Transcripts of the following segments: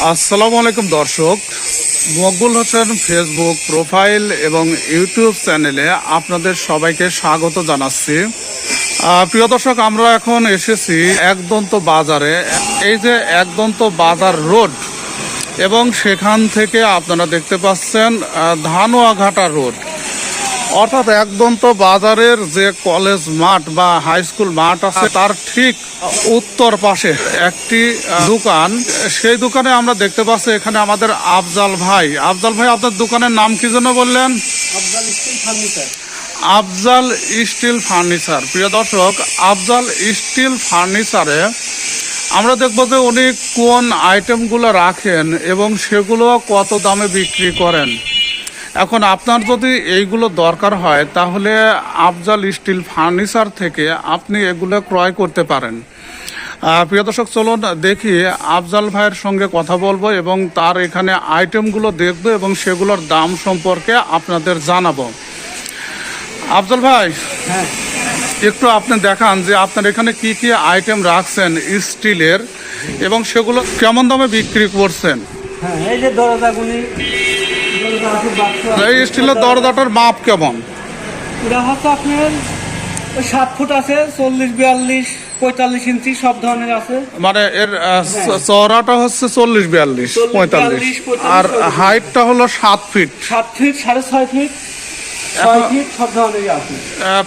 আসসালামু আলাইকুম, দর্শক। মকবুল হোসেন ফেসবুক প্রোফাইল এবং ইউটিউব চ্যানেলে আপনাদের সবাইকে স্বাগত জানাচ্ছি। প্রিয় দর্শক, আমরা এখন এসেছি একদন্ত বাজারে। এই যে একদন্ত বাজার রোড এবং সেখান থেকে আপনারা দেখতে পাচ্ছেন ধানোয়াঘাটা রোড। অর্থাৎ একদম তো বাজারের যে কলেজ মাঠ বা হাই স্কুল মাঠ আছে তার ঠিক উত্তর পাশে একটি দোকান। সেই দোকানে আমরা দেখতে পাচ্ছি এখানে আমাদের আফজাল ভাই। আফজাল ভাই আপনার দোকানের নাম কি জন্য বললেন? Afzal steel furniture. Afzal steel furniture. প্রিয় দর্শক আফজাল স্টিল ফার্নিচারে আমরা দেখব যে উনি কোন আইটেমগুলো রাখেন এবং সেগুলো কত দামে বিক্রি করেন। এখন আপনার যদি এইগুলো দরকার হয় তাহলে আফজাল স্টিল ফার্নিচার থেকে আপনি এগুলো ক্রয় করতে পারেন। প্রিয় দর্শক চলুন দেখি আফজাল ভাইয়ের সঙ্গে কথা বলব এবং তার এখানে আইটেমগুলো দেখব এবং সেগুলোর দাম সম্পর্কে আপনাদের জানাব। আফজল ভাই হ্যাঁ। একটু আপনি দেখান যে আপনার এখানে কি কি আইটেম রাখছেন স্টিলের এবং সেগুলো কেমন দামে বিক্রি করছেন? হ্যাঁ এই যে দরজাগুলি দরজা আছে বাক্স আছে। এই স্টিলের দরজাটার মাপ কেমন? এটা হচ্ছে আপনার সাত ফুট আছে চল্লিশ বিয়াল্লিশ পঁয়তাল্লিশ ইঞ্চি সব ধরনের আছে। মানে এর চওড়াটা হচ্ছে চল্লিশ বিয়াল্লিশ পঁয়তাল্লিশ। আর হাইটটা হলো সাত ফিট। সাত ফিট সাড়ে ছয় ফিট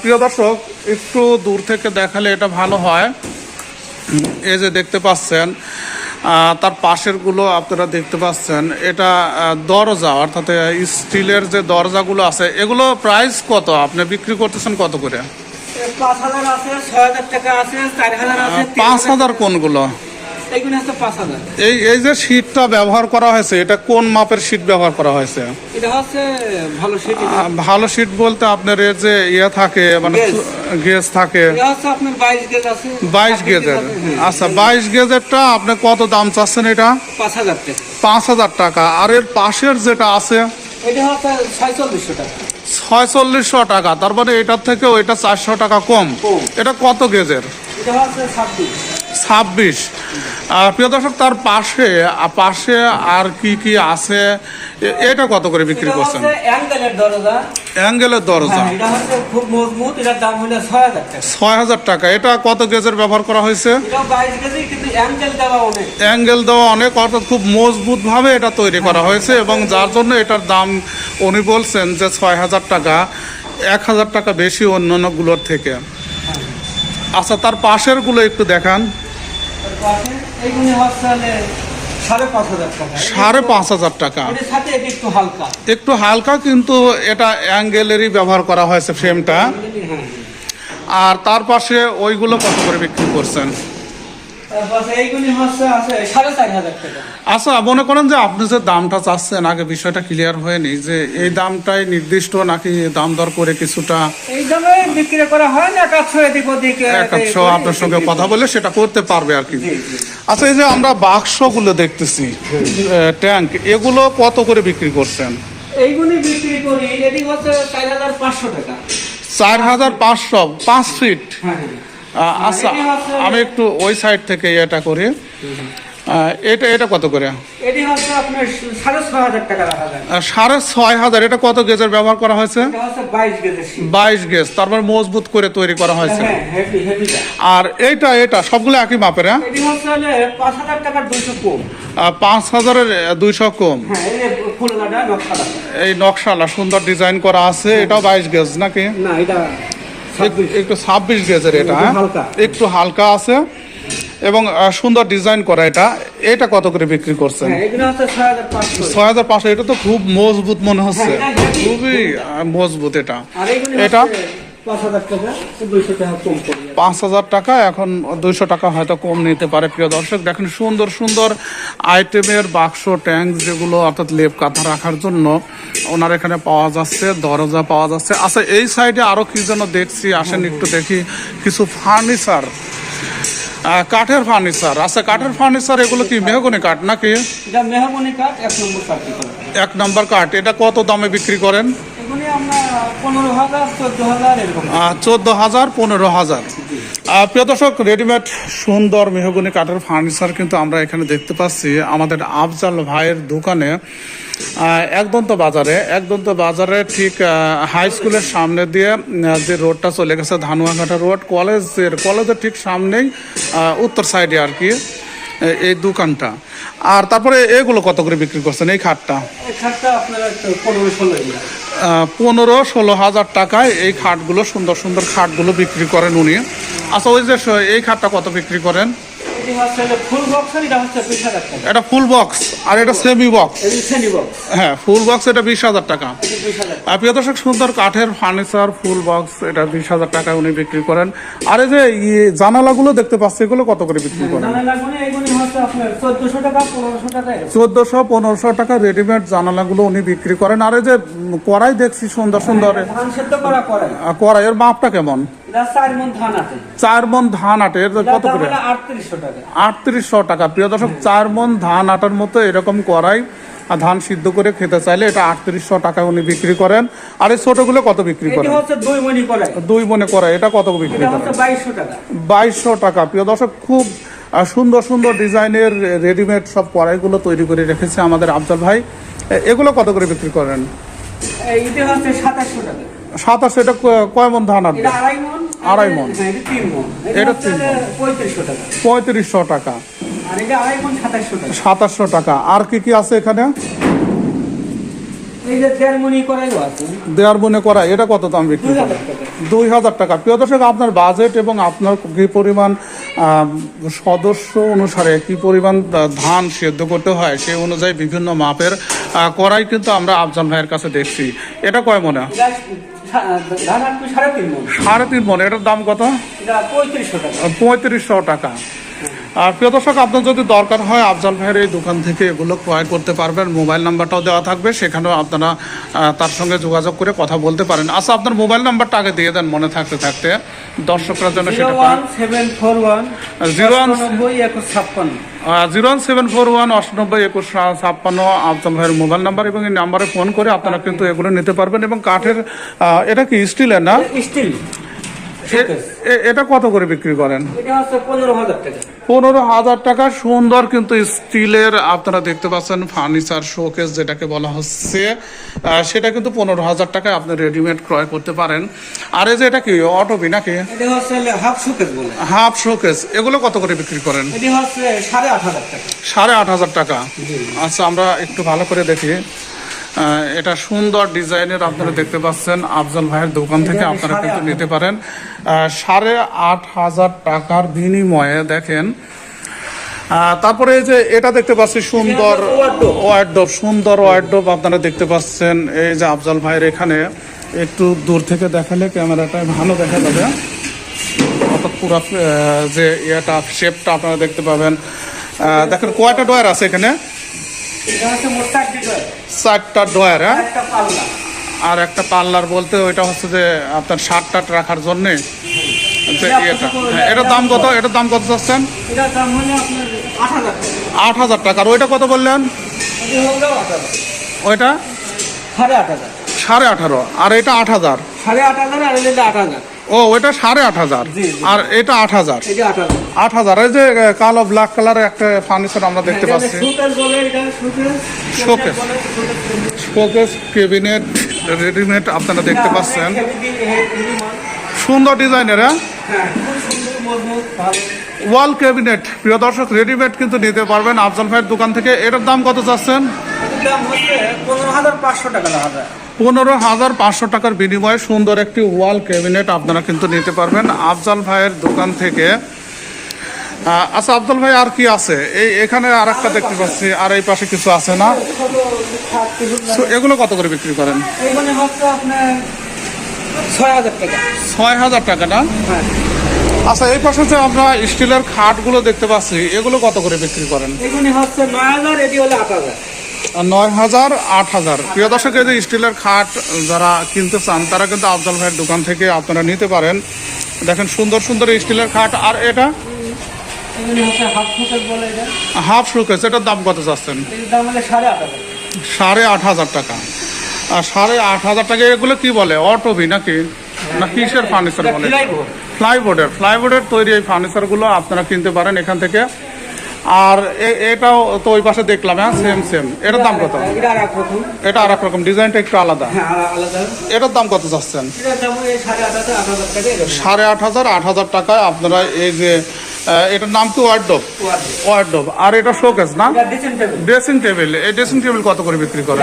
প্রিয় দর্শক একটু দূর থেকে দেখালে এটা ভালো হয়। এই যে দেখতে পাচ্ছেন তার পাশেরগুলো আপনারা দেখতে পাচ্ছেন। এটা দরজা অর্থাৎ স্টিলের যে দরজাগুলো আছে এগুলো প্রাইস কত? আপনি বিক্রি করতেছেন কত করে? পাঁচ হাজার কোনগুলো? পাঁচ হাজার। এই এই যে শীটটা ব্যবহার করা হয়েছে এটা কোন মাপের শীট ব্যবহার করা হয়েছে? এটা হচ্ছে ভালো শীট বলতে আপনার এর যে ইয়ে থাকে মানে গেজ। থাকে। বাইশ গেজ গেজের। আচ্ছা বাইশ গেজেরটা আপনি কত দাম চাচ্ছেন এটা? পাঁচ হাজার টাকা। পাঁচ হাজার টাকা। আর এর পাশের যেটা আছে? এটা হচ্ছে ছয়চল্লিশশো টাকা। ছয়চল্লিশশো টাকা। তার মানে এটার থেকে ওইটা চারশো টাকা কম। কম। এটা কত গেজের? এটা হচ্ছে ছাব্বিশ। ছাব্বিশ। আর প্রিয় দর্শক তার পাশে পাশে আর কি কি আছে? এটা কত করে বিক্রি করছেন? অ্যাঙ্গেলের দরজা। হ্যাঁ, ছয় হাজার টাকা। এটা কত গেজের ব্যবহার করা হয়েছে? অ্যাঙ্গেল দেওয়া অনেক। অ্যাঙ্গেল দেওয়া অনেক অর্থাৎ খুব মজবুত ভাবে এটা তৈরি করা হয়েছে এবং যার জন্য এটার দাম উনি বলছেন যে ছয় হাজার টাকা এক হাজার টাকা বেশি অন্যান্যগুলোর থেকে। আচ্ছা তার পাশেরগুলো একটু দেখান তারপরে এইগুলি হচ্ছে হলে সাড়ে পাঁচ হাজার টাকা। সাড়ে পাঁচ হাজার টাকা। এটার সাথে এটা একটু হালকা। একটু হালকা কিন্তু এটা অ্যাঙ্গেলেরই ব্যবহার করা হয়েছে ফ্রেমটা হ্যাঁ। আর তার পাশে ওইগুলো কত করে বিক্রি করছেন? আচ্ছা মনে করেন যে আপনি যে দামটা চাচ্ছেন আগে বিষয়টা ক্লিয়ার হয়নি যে এই দামটাই নির্দিষ্ট নাকি দাম দর করে কিছুটা এই দামে বিক্রি করা হয় না একাংশ আপনার সঙ্গে কথা বলে সেটা করতে পারবে আর কি। আচ্ছা এই যে আমরা বাক্সগুলো দেখতেছি ট্যাঙ্ক এগুলো কত করে বিক্রি করছেন? এইগুলি বিক্রি করি এটি হচ্ছে চার হাজার পাঁচশো টাকা। চার হাজার পাঁচশো পাঁচ ফিট? হ্যাঁ হ্যাঁ। আচ্ছা আমি একটু ওই সাইড থেকে এটা করি। এটা এটা কত করে? সাড়ে ছয় হাজার এটা কত গেজের ব্যবহার করা হয়েছে? বাইশ গেজ তারপর মজবুত করে তৈরি করা হয়েছে। হ্যাঁ হেভি হেভিটা আর এইটা এটা সবগুলো একই মাপের হ্যাঁ? পাঁচ হাজারের দুইশো কম। হ্যাঁ এই নকশালা সুন্দর ডিজাইন করা আছে। এটাও বাইশ গেজ নাকি? না এটা একটু ছাব্বিশ গেজের এটা একটু হ্যাঁ? হালকা। আছে এবং সুন্দর ডিজাইন করা এটা। এটা কত করে বিক্রি করছেন? হ্যাঁ হচ্ছে ছয় হাজার পাঁচশো। এটা তো খুব মজবুত মনে হচ্ছে। হ্যাঁ, heavy। খুবই মজবুত এটা। এটা? পাঁচ হাজার টাকা দুইশো টাকা কম পাঁচ হাজার টাকা এখন দুইশো টাকা হয়তো কম নিতে পারে প্রিয় দর্শক। দেখেন সুন্দর সুন্দর আইটেমের বাক্স ট্যাঙ্ক যেগুলো অর্থাৎ লেপ কাঁথা রাখার জন্য ওনার এখানে পাওয়া যাচ্ছে দরজা পাওয়া যাচ্ছে। আচ্ছা এই সাইডে আরও কি যেন দেখছি আসেন একটু দেখি। কিছু ফার্নিচার। কাঠের ফার্নিচার। আচ্ছা কাঠের ফার্নিচার এগুলো কি মেহগনি কাঠ নাকি? এক নম্বর কাঠি এটা। কত দামে বিক্রি করেন? চোদ্দ হাজার পনেরো হাজার। প্রিয় দর্শক রেডিমেড সুন্দর মেহগুনি কাঠের ফার্নিচার কিন্তু আমরা এখানে দেখতে পাচ্ছি আমাদের আফজাল ভাইয়ের দোকানে। একদন্ত বাজারে একদন্ত বাজারে ঠিক হাই স্কুলের সামনে দিয়ে যে রোডটা চলে গেছে ধানুয়াঘাটা রোড কলেজের কলেজের ঠিক সামনেই উত্তর সাইডে আর কি এই দোকানটা। আর তারপরে এগুলো কত করে বিক্রি করছেন এই খাটটা? পনেরো ষোলো হাজার টাকায় এই খাটগুলো সুন্দর সুন্দর খাটগুলো বিক্রি করেন উনি। আচ্ছা ওই যে এই খাটটা কত বিক্রি করেন? এটা ফুল বক্স আর এটা সেমি বক্স হ্যাঁ ফুল বক্স এটা বিশ হাজার টাকা। প্রিয় দর্শক সুন্দর কাঠের ফার্নিচার ফুল বক্স এটা বিশ হাজার টাকায় উনি বিক্রি করেন। আর এই যে জানালাগুলো দেখতে পাচ্ছি এগুলো কত করে বিক্রি করেন? হচ্ছে আপনার চোদ্দশো টাকা পনেরোশো টাকা রেডিমেড জানালাগুলো উনি বিক্রি করেন। আর এই যে কড়াই দেখছি সুন্দর সুন্দর। করা করে আহ, কড়াইয়ের মাপটা কেমন? চার মন ধান আটে কত করে? আটত্রিশশো টাকা। আটত্রিশশো টাকা। প্রিয় দর্শক চার মন ধান আটার মতো এরকম করাই ধান সিদ্ধ করে খেতে চাইলে এটা আটত্রিশশো টাকায় উনি বিক্রি করেন। আর এই ছোটগুলো কত বিক্রি করেন? দুই মনি করে মনে করা এটা কত বিক্রি করেন? বাইশশো টাকা। প্রিয় দর্শক খুব সুন্দর সুন্দর ডিজাইনের রেডিমেড সব কড়াইগুলো তৈরি করে রেখেছে আমাদের আফজাল ভাই। এগুলো কত করে বিক্রি করেন? হচ্ছে সাতাশশো এটা কয় মন ধান এটা আড়াই মন। হ্যাঁ এটা তিন মন। পঁয়ত্রিশশো টাকা। সাতাশশো টাকা। আর কি কি আছে এখানে? মনি মনে করা এটা কত দাম বিক্রি দুই হাজার টাকা। দুই হাজার টাকা। প্রিয় দর্শক আপনার বাজেট এবং আপনার কি পরিমাণ সদস্য অনুসারে কি পরিমাণ ধান সেদ্ধ করতে হয় সেই অনুযায়ী বিভিন্ন মাপের করাই কিন্তু আমরা আফজান ভাইয়ের কাছে দেখছি। এটা কয় মনে? সাড়ে তিন মন। এটার দাম কত? পঁয়ত্রিশশো টাকা। পঁয়ত্রিশশো টাকা। প্রিয় দর্শক আপনার যদি দরকার হয় আফজাল ভাইয়ের এই দোকান থেকে এগুলো ক্রয় করতে পারবেন। মোবাইল নাম্বারটাও দেওয়া থাকবে সেখানেও আপনারা তার সঙ্গে যোগাযোগ করে কথা বলতে পারেন। আচ্ছা আপনার মোবাইল নাম্বারটা আগে দিয়ে দেন মনে থাকতে থাকতে। দর্শকরা যেন জিরো সেটা one seven four one zero one zero one seven four one অষ্টানব্বই একুশ ছাপ্পান্ন আফজাল ভাইয়ের মোবাইল নাম্বার এবং এই নাম্বারে ফোন করে আপনারা কিন্তু এগুলো নিতে পারবেন। এবং কাঠের এটা কি স্টিলের না? স্টিল। এটা কত করে বিক্রি করেন? এটা হচ্ছে পনেরো হাজার টাকা। পনেরো হাজার টাকা সুন্দর কিন্তু স্টিলের আপনারা দেখতে পাচ্ছেন ফার্নিচার শোকেস যেটাকে বলা হচ্ছে সেটা কিন্তু পনেরো হাজার টাকায় আপনি রেডিমেড ক্রয় করতে পারেন। আর এই যে এটা কি অটোবি নাকি? হাফ হাফ শোকেস এগুলো কত করে বিক্রি করেন? সাড়ে আট হাজার টাকা। আচ্ছা আমরা একটু ভালো করে দেখি। এটা সুন্দর ডিজাইনের আপনারা দেখতে পাচ্ছেন আফজল ভাইয়ের দোকান থেকে আপনারা কিন্তু নিতে পারেন। সাড়ে আট হাজার টাকার বিনিময়ে দেখেন। তারপরে এই যে এটা দেখতে পাচ্ছি সুন্দর। ওয়ার্ডোব সুন্দর ওয়ার্ডোব আপনারা দেখতে পাচ্ছেন এই যে আফজল ভাইয়ের এখানে। একটু দূর থেকে দেখালে ক্যামেরাটায় ভালো দেখা যাবে। অর্থাৎ পুরো যে ইয়েটা শেপটা আপনারা দেখতে পাবেন। দেখেন কয়টা ডয়ার আছে এখানে? চারটি ডয়ার ডয়ার হ্যাঁ আর একটা পার্লার বলতে ওইটা হচ্ছে যে আপনার শার্ট টাট রাখার জন্যে হ্যাঁ, এটার দাম কত? এটার দাম কত চাচ্ছেন? আট হাজার টাকা। আর ওইটা কত বললেন? ওইটা? সাড়ে আট হাজার। সাড়ে আঠারো। আর এটা আট হাজার? সাড়ে আট হাজার আর এটা আট হাজার। ও ওইটা সাড়ে আট হাজার। আর এটা আট হাজার। আট হাজার। এই যে কালো ব্ল্যাক কালারের একটা ফার্নিচার আমরা দেখতে পাচ্ছি। Showcase। শোকেস কেবিনেট রেডিমেড আপনারা দেখতে পাচ্ছেন। সুন্দর ডিজাইনের হ্যাঁ? হ্যাঁ সুন্দর ভালো। ওয়াল ক্যাবিনেট প্রিয় দর্শক রেডিমেড কিন্তু নিতে পারবেন। আফজাল ভাইয়ের দোকান থেকে এটার দাম কত চাচ্ছেন? পনেরো হাজার পাঁচশো টাকা পনেরো হাজার পাঁচশো টাকার বিনিময়ে সুন্দর একটি ওয়াল ক্যাবিনেট আপনারা কিন্তু নিতে পারবেন আফজাল ভাইয়ের দোকান থেকে। আচ্ছা আফজাল ভাই আর কি আছে? এই এখানে আর একটা দেখতে পাচ্ছি আর এই পাশে কিছু আছে না? এগুলো কত করে বিক্রি করেন? ছয় হাজার টাকা। না? হ্যাঁ। আচ্ছা এই পাশে যে আমরা স্টিলের খাটগুলো দেখতে পাচ্ছি এগুলো কত করে বিক্রি করেন? এখানে হচ্ছে নয় হাজার এটি হলো আট হাজার। নয় হাজার আট হাজার প্রিয় দর্শক এই যে স্টিলের খাট যারা কিনতে চান তারা কিন্তু আফজাল ভাইয়ের দোকান থেকে আপনারা নিতে পারেন। দেখেন সুন্দর সুন্দর স্টিলের খাট। আর এটা? হাফ শোকেস এটার দাম কত চাচ্ছেন? সাড়ে আট হাজার। টাকা। আর সাড়ে আট হাজার টাকা এগুলো কি বলে? অটোবি নাকি? না কিসের ফার্নিচার বলে। ফ্লাইবোর্ডের ফ্লাইবোর্ডের তৈরি এই ফার্নিচারগুলো আপনারা কিনতে পারেন এখান থেকে। আর এটাও তো ওই পাশে দেখলাম হ্যাঁ সেম সেম এটার দাম কত? এটা আর এক রকম। ডিজাইনটা একটু আলাদা। হ্যাঁ আলাদা। এটার দাম কত চাচ্ছেন? সাড়ে আট হাজার আট হাজার টাকায় আপনারা এই যে এটার নাম কি? ওয়ার্ডোব। ওয়ার্ডোব আর এটা শোকেস না? ড্রেসিং টেবিল এই ড্রেসিং টেবিল কত করে বিক্রি করেন?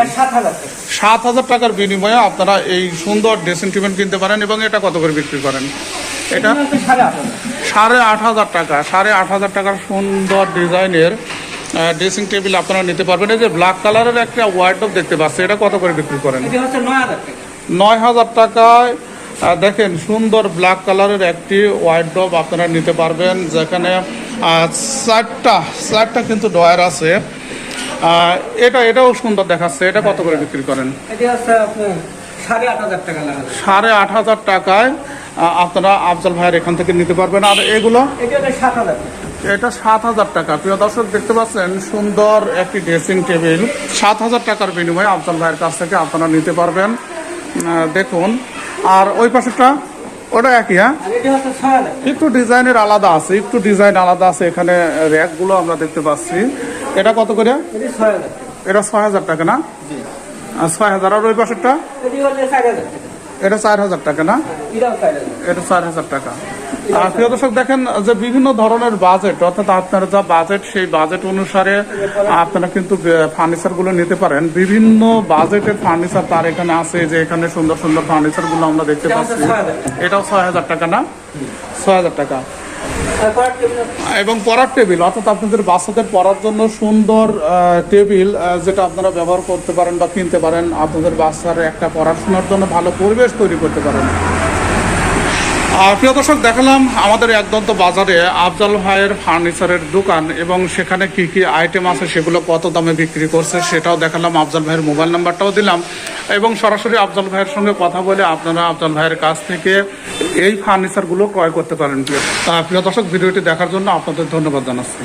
সাত হাজার টাকার বিনিময়ে আপনারা এই সুন্দর ড্রেসিং টেবিল কিনতে পারেন এবং এটা কত করে বিক্রি করেন? এটা? সাড়ে আট হাজার টাকা সাড়ে আট হাজার টাকার সুন্দর ডিজাইনের ড্রেসিং টেবিল আপনারা নিতে পারবেন। এই যে ব্ল্যাক কালারের একটা ওয়ার্ডোব দেখতে পাচ্ছি এটা কত করে বিক্রি করেন? নয় হাজার টাকায় দেখেন সুন্দর ব্ল্যাক কালারের একটি ওয়ার্ডরোব আপনারা নিতে পারবেন যেখানে চারটা চারটা কিন্তু ডয়ার আছে। এটা এটাও সুন্দর দেখাচ্ছে এটা কত করে বিক্রি করেন? সাড়ে আট হাজার টাকায় আপনারা আফজল ভাইয়ের এখান থেকে নিতে পারবেন। আর এগুলো? এটা সাত হাজার টাকা। প্রিয় দর্শক দেখতে পাচ্ছেন সুন্দর একটি ড্রেসিং টেবিল সাত হাজার টাকার বিনিময়ে আফজাল ভাইয়ের কাছ থেকে আপনারা নিতে পারবেন। দেখুন। আর ওই পাশেরটা? ওটা একই হ্যাঁ? একটু ডিজাইনের আলাদা আছে একটু ডিজাইন আলাদা আছে এখানে র্যাকগুলো আমরা দেখতে পাচ্ছি। এটা কত করে? এটা ছয় হাজার। টাকা না? ছয় হাজার আর ওই পাশেরটা? এটি চার হাজার টাকা না? এটা চার হাজার টাকা। আর প্রিয় দর্শক দেখেন যে বিভিন্ন ধরনের বাজেট অর্থাৎ আপনার যা বাজেট সেই বাজেট অনুসারে আপনারা কিন্তু ফার্নিচারগুলো নিতে পারেন। বিভিন্ন বাজেটের ফার্নিচার তার এখানে আছে যে এখানে সুন্দর সুন্দর ফার্নিচারগুলো আমরা দেখতে পাচ্ছি। এটাও ছয় হাজার টাকা না? ছয় হাজার টাকা। এবং পড়ার টেবিল, অর্থাৎ আপনাদের বাচ্চাদের পড়ার জন্য সুন্দর টেবিল যেটা আপনারা ব্যবহার করতে পারেন বা কিনতে পারেন। আপনাদের বাচ্চার একটা পড়াশোনার জন্য ভালো পরিবেশ তৈরি করতে পারেন। আর প্রিয় দর্শক, দেখালাম আমাদের একদন্ত বাজারে আফজাল ভাইয়ের ফার্নিচারের দোকান এবং সেখানে কি কি আইটেম আছে সেগুলো কত দামে বিক্রি করছে সেটাও দেখালাম। আফজাল ভাইয়ের মোবাইল নাম্বারটাও দিলাম। এবং সরাসরি আফজাল ভাইয়ের সঙ্গে কথা বলে আপনারা আফজাল ভাইয়ের কাছ থেকে এই ফার্নিচারগুলো ক্রয় করতে পারেন প্রিয় দর্শক, ভিডিওটি দেখার জন্য আপনাদের ধন্যবাদ জানাচ্ছি।